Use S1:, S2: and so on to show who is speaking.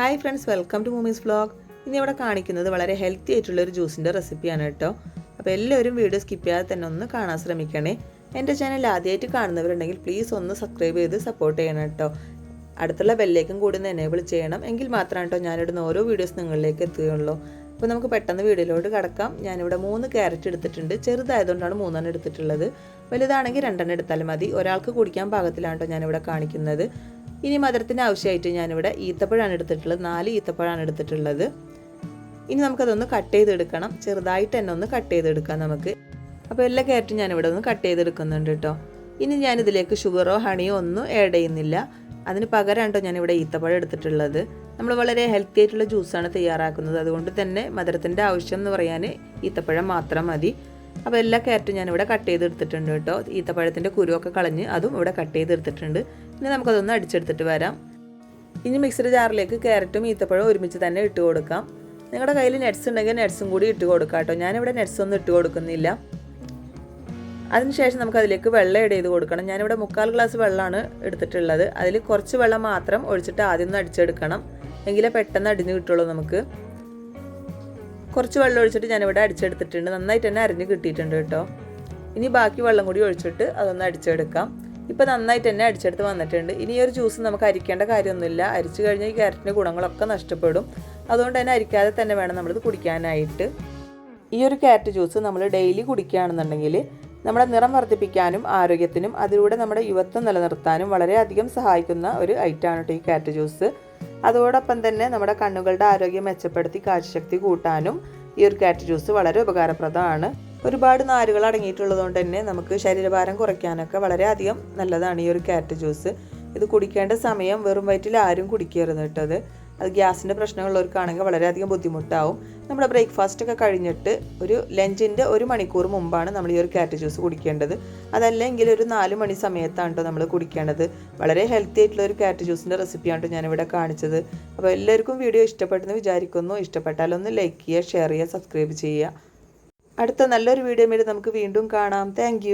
S1: Hi friends welcome to മൂമീസ് vlog ഇനി ഇവിടെ കാണിക്കുന്നത് വളരെ ഹെൽത്തി ആയിട്ടുള്ള ഒരു ജ്യൂസിന്റെ റെസിപ്പിയാണ് കേട്ടോ. അപ്പോൾ എല്ലാവരും വീഡിയോ സ്കിപ്പ് ചെയ്യാതെ തന്നെ ഒന്ന് കാണാൻ ശ്രമിക്കണേ. എന്റെ ചാനൽ ആദ്യമായിട്ട് കാണുന്നവരുണ്ടെങ്കിൽ പ്ലീസ് ഒന്ന് സബ്സ്ക്രൈബ് ചെയ്ത് സപ്പോർട്ട് ചെയ്യണം കേട്ടോ. അടുത്തുള്ള ബെല്ലേക്കും കൂടി ഒന്ന് എനേബിൾ ചെയ്യണം. എങ്കിൽ മാത്രമാണ് കേട്ടോ ഞാനിടുന്ന ഓരോ വീഡിയോസ് നിങ്ങളിലേക്ക് എത്തുകയുള്ളൂ. അപ്പോൾ നമുക്ക് പെട്ടെന്ന് വീഡിയോയിലോട്ട് കിടക്കാം. ഞാനിവിടെ മൂന്ന് ക്യാരറ്റ് എടുത്തിട്ടുണ്ട്. ചെറുതായതുകൊണ്ടാണ് മൂന്നെണ്ണം എടുത്തിട്ടുള്ളത്. വലുതാണെങ്കിൽ രണ്ടെണ്ണം എടുത്താലും മതി. ഒരാൾക്ക് കുടിക്കാൻ പാകത്തിലാണ് കേട്ടോ ഞാനിവിടെ കാണിക്കുന്നത്. ഇനി മധുരത്തിന് ആവശ്യമായിട്ട് ഞാനിവിടെ ഈത്തപ്പഴമാണ് എടുത്തിട്ടുള്ളത്. നാല് ഈത്തപ്പഴമാണ് എടുത്തിട്ടുള്ളത്. ഇനി നമുക്കതൊന്ന് കട്ട് ചെയ്തെടുക്കണം. ചെറുതായിട്ട് തന്നെ ഒന്ന് കട്ട് ചെയ്തെടുക്കാം നമുക്ക്. അപ്പോൾ എല്ലാ ക്യാരറ്റും ഞാനിവിടെ ഒന്ന് കട്ട് ചെയ്തെടുക്കുന്നുണ്ട് കേട്ടോ. ഇനി ഞാനിതിലേക്ക് ഷുഗറോ ഹണിയോ ഒന്നും ആഡ് ചെയ്യുന്നില്ല. അതിന് പകരം കേട്ടോ ഞാനിവിടെ ഈത്തപ്പഴം എടുത്തിട്ടുള്ളത്. നമ്മൾ വളരെ ഹെൽത്തി ആയിട്ടുള്ള ജ്യൂസാണ് തയ്യാറാക്കുന്നത്. അതുകൊണ്ട് തന്നെ മധുരത്തിന്റെ ആവശ്യം എന്ന് പറയാൻ ഈത്തപ്പഴം മാത്രം മതി. അപ്പോൾ എല്ലാ ക്യാരറ്റും ഇവിടെ കട്ട് ചെയ്തെടുത്തിട്ടുണ്ട് കേട്ടോ. ഈത്തപ്പഴത്തിന്റെ കുരുവൊക്കെ കളഞ്ഞ് അതും ഇവിടെ കട്ട് ചെയ്തെടുത്തിട്ടുണ്ട്. ഇനി നമുക്കതൊന്ന് അടിച്ചെടുത്തിട്ട് വരാം. ഇനി മിക്സഡ് ജാറിലേക്ക് ക്യാരറ്റും ഈത്തപ്പഴവും ഒരുമിച്ച് തന്നെ ഇട്ട് കൊടുക്കാം. നിങ്ങളുടെ കയ്യിൽ നെറ്റ്സ് ഉണ്ടെങ്കിൽ നെറ്റ്സും കൂടി ഇട്ട് കൊടുക്കാം കേട്ടോ. ഞാനിവിടെ നെറ്റ്സ് ഒന്നും ഇട്ട് കൊടുക്കുന്നില്ല. അതിനുശേഷം നമുക്ക് അതിലേക്ക് വെള്ളം ഇട ചെയ്ത് കൊടുക്കണം. ഞാനിവിടെ മുക്കാൽ ഗ്ലാസ് വെള്ളമാണ് എടുത്തിട്ടുള്ളത്. അതിൽ കുറച്ച് വെള്ളം മാത്രം ഒഴിച്ചിട്ട് ആദ്യം ഒന്ന് അടിച്ചെടുക്കണം. എങ്കിലേ പെട്ടെന്ന് അടിഞ്ഞ് കിട്ടുള്ളൂ നമുക്ക്. കുറച്ച് വെള്ളം ഒഴിച്ചിട്ട് ഞാനിവിടെ അടിച്ചെടുത്തിട്ടുണ്ട്. നന്നായിട്ട് തന്നെ അരിഞ്ഞ് കിട്ടിയിട്ടുണ്ട് കേട്ടോ. ഇനി ബാക്കി വെള്ളം കൂടി ഒഴിച്ചിട്ട് അതൊന്ന് അടിച്ചെടുക്കാം. ഇപ്പോൾ നന്നായിട്ട് തന്നെ അടിച്ചെടുത്ത് വന്നിട്ടുണ്ട്. ഇനി ഒരു ജ്യൂസ് നമുക്ക് അരിക്കേണ്ട കാര്യമൊന്നുമില്ല. അരിച്ചു കഴിഞ്ഞാൽ ഈ ക്യാരറ്റിന്റെ ഗുണങ്ങളൊക്കെ നഷ്ടപ്പെടും. അതുകൊണ്ട് തന്നെ അരിക്കാതെ തന്നെ വേണം നമ്മളിത് കുടിക്കാനായിട്ട്. ഈ ഒരു ക്യാരറ്റ് ജ്യൂസ് നമ്മൾ ഡെയിലി കുടിക്കുകയാണെന്നുണ്ടെങ്കിൽ നമ്മുടെ നിറം വർദ്ധിപ്പിക്കാനും ആരോഗ്യത്തിനും അതിലൂടെ നമ്മുടെ യുവത്വം നിലനിർത്താനും വളരെയധികം സഹായിക്കുന്ന ഒരു ഐറ്റമാണ് കേട്ടോ ഈ ക്യാരറ്റ് ജ്യൂസ് അതോടൊപ്പം തന്നെ നമ്മുടെ കണ്ണുകളുടെ ആരോഗ്യം മെച്ചപ്പെടുത്തി കാഴ്ചശക്തി കൂട്ടാനും ഈ ഒരു കാറ്റ് ജ്യൂസ് വളരെ ഉപകാരപ്രദമാണ്. ഒരുപാട് നാരുകൾ അടങ്ങിയിട്ടുള്ളതുകൊണ്ട് തന്നെ നമുക്ക് ശരീരഭാരം കുറയ്ക്കാനൊക്കെ വളരെയധികം നല്ലതാണ് ഈ ഒരു കാറ്റ് ജ്യൂസ്. ഇത് കുടിക്കേണ്ട സമയം വെറും വയറ്റിൽ ആരും കുടിക്കരുത് കേട്ടത് അത് ഗ്യാസിന്റെ പ്രശ്നമുള്ളവർക്കാണെങ്കിൽ വളരെയധികം ബുദ്ധിമുട്ടാവും. നമ്മുടെ ബ്രേക്ക്ഫാസ്റ്റ് ഒക്കെ കഴിഞ്ഞിട്ട് ഒരു ലഞ്ചിന്റെ ഒരു മണിക്കൂർ മുമ്പാണ് നമ്മൾ ഈ ഒരു ക്യാരറ്റ് ജ്യൂസ് കുടിക്കേണ്ടത്. അതല്ലെങ്കിൽ ഒരു നാല് മണി സമയത്താണ് നമ്മൾ കുടിക്കേണ്ടത്. വളരെ ഹെൽത്തി ആയിട്ടുള്ള ഒരു ക്യാരറ്റ് ജ്യൂസിന്റെ റെസിപ്പിയാണ് കേട്ടോ ഞാനിവിടെ കാണിച്ചത്. അപ്പോൾ എല്ലാവർക്കും വീഡിയോ ഇഷ്ടപ്പെട്ടെന്ന് വിചാരിക്കുന്നു. ഇഷ്ടപ്പെട്ടാൽ ഒന്ന് ലൈക്ക് ചെയ്യുക ഷെയർ ചെയ്യുക സബ്സ്ക്രൈബ് ചെയ്യുക. അടുത്ത നല്ലൊരു വീഡിയോ നമുക്ക് വീണ്ടും കാണാം. താങ്ക്